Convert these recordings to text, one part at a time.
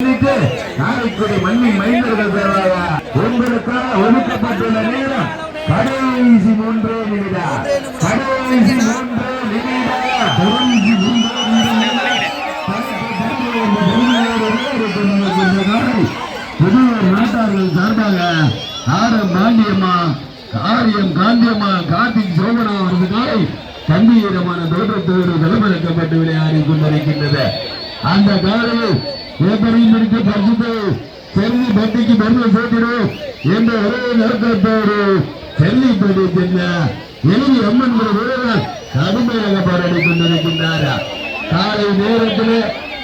முன்னிட்டு மண்ணின் மைந்தர்கள் பெறவாக உங்களுக்காக ஒதுக்கப்பட்டுள்ள நேரம் கடைசி மூன்று நிமிடம் கடைசி மூன்று நிமிடம் கடைசி புதுவர் நாட்டார்கள் சார்பாக ஆரம் பாண்டியம்மா ஆரியம் காந்தியம்மா கார்த்திக் சோமனா அவர்களுக்காக கம்பீரமான தோற்றத்தோடு களமிறக்கப்பட்டு விளையாடி கொண்டிருக்கின்றது. அந்த காலையில் ஏப்பரையும் பிடித்து பரிசுத்து செல்வி பட்டிக்கு மருந்து சேர்த்திடும் என்ற ஒரே நோக்கத்தோடு செல்லிப்பட்டி சென்ற எளிய அம்மன் கடுமையாக போராடி காலை நேரத்தில்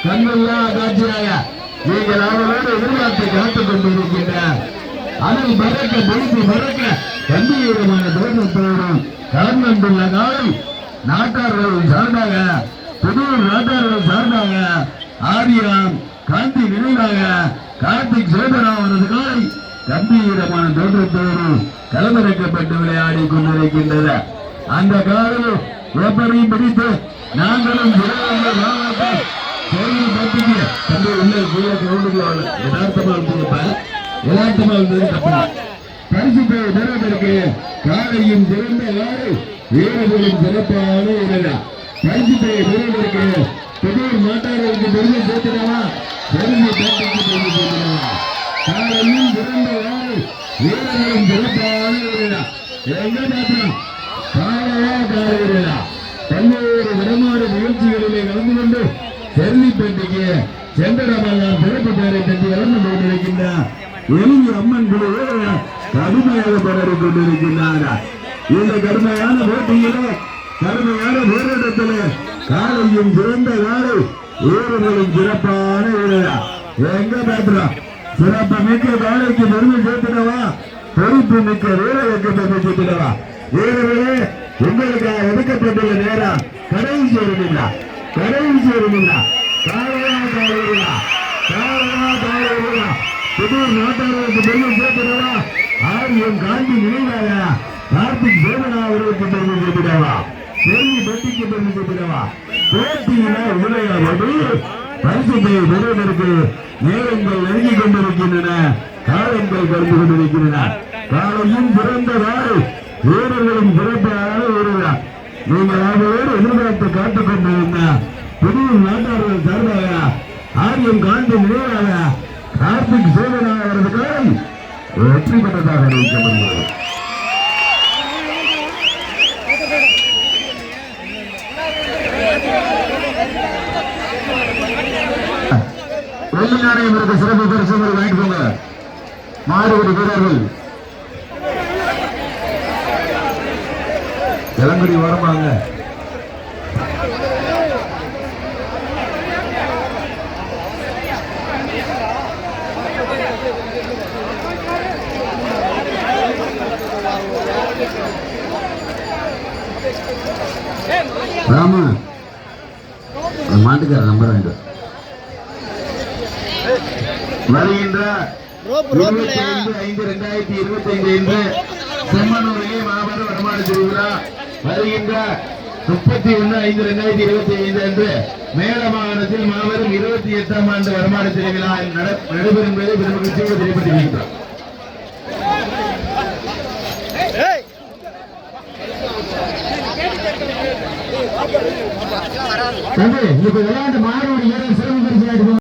கண்ணல்லா காட்சியாக நீங்கள் அவரோடு எதிர்பார்த்து காத்துக் கொண்டிருக்கின்றார் அதை மறக்க முடித்து மறக்க கம்பீரமான தோற்றத்தோடும் கலந்துள்ள காலை நாட்டார்கள் சார்பாக புதூர் நாட்டார்கள் சார்பாக ஆரியம் காந்தி நினைவாக கார்த்திக் சோதரா அவரது காலை கம்பீரமான தோற்றத்தோடு களமிறக்கப்பட்டு விளையாடி கொண்டிருக்கின்றது அந்த காலையில் எப்பரையும் பிடித்து நாங்களும் சிறந்த மாவட்ட செய்தி தம்பி உள்ள கீழே கிரௌண்டுக்குள்ள யதார்த்தமா இருந்ததுப்பா யதார்த்தமா இருந்தது பரிசு பெறுவதற்கு காலையும் சிறந்த காலை வீரர்களும் சிறப்பான உடலா பரிசு பெறுவதற்கு புதூர் மாட்டாளருக்கு பெருமை பெருமை பேட்டைக்கு பெருமை சேர்த்துடவா காலையும் சிறந்த காலை வீரர்களும் சிறப்பான உடலா எங்க பாத்திரம் காலையா காலை உடலா பல்வேறு விடமாடு நிகழ்ச்சிகளிலே கலந்து கொண்டு செல்லிப்பேட்டைக்கு சென்றடமெல்லாம் சிறப்பு பேரை தட்டி வளர்ந்து கொண்டிருக்கின்றார். எளிய அம்மன் கடுமையாக கொண்டிருக்கின்றார் இந்த கடுமையான போட்டியிலே கடுமையான போராட்டத்திலே காலையும் சிறந்த காலை வீரர்களும் சிறப்பான வீரரா எங்க பேசுறோம் சிறப்பு மிக்க காலைக்கு பெருமை சேர்த்துடவா பொறுப்பு மிக்க வீரருக்கு பெருமை சேர்த்துடவா வீரர்களே உங்களுக்காக ஒதுக்கப்பட்டுள்ள நேரம் கடைசி வருகின்றா கடைசி வருகின்றா காலையா காலையா காலையா காலையா புதூர் நாட்டாளருக்கு பெருமை சேர்த்துடவா ஆரியம் காந்தி நினைவாயா கார்த்திக் சோமனா அவர்களுக்கு பெருமை சேர்த்துடவா பெரிய பெட்டிக்கு பெருமை சேர்த்துடவா போட்டியில பரிசுத்தை பெறுவதற்கு நேரங்கள் நெருங்கிக் கொண்டிருக்கின்றன காலங்கள் கலந்து கொண்டிருக்கின்றன. காலையும் பிறந்த நாள் வீரர்களும் சிறப்பான வீரர்கள் நீங்கள் அவரோடு எதிர்பார்த்து காத்துக் கொண்டிருந்த புதிய நாட்டாளர்கள் சார்பாக ஆரியம் காந்தி நிலையாக கார்த்திக் சேவனாக அவரது காலம் வெற்றி பெற்றதாக அறிவிக்கப்படுகிறது வெள்ளி நாணயம் இருக்க சிறப்பு பரிசு வாங்கிக்கோங்க மாறுபடி வீரர்கள். இளங்குடி வரமாங்க ராமு. மாட்டுக்கார நம்பர் வேண்டும் வருகின்ற இருபத்தி ஐந்து ஐந்து ரெண்டாயிரத்தி இருபத்தி ஐந்து என்று செம்மனூரிலே மாபெரும் வருமான திருவிழா வருகின்ற முப்பத்தி ஒன்று ஐந்து ரெண்டாயிரத்தி இருபத்தி ஐந்து அன்று மேல மாகாணத்தில் மாபெரும் இருபத்தி எட்டாம் ஆண்டு வருமான திருவிழா நட- நடைபெறும் என்பதை பெருமகிழ்ச்சியோடு தெரியப்பட்டிருக்கின்றோம் விளையாட்டு மாடு வீரர் சிறப்பு பரிசு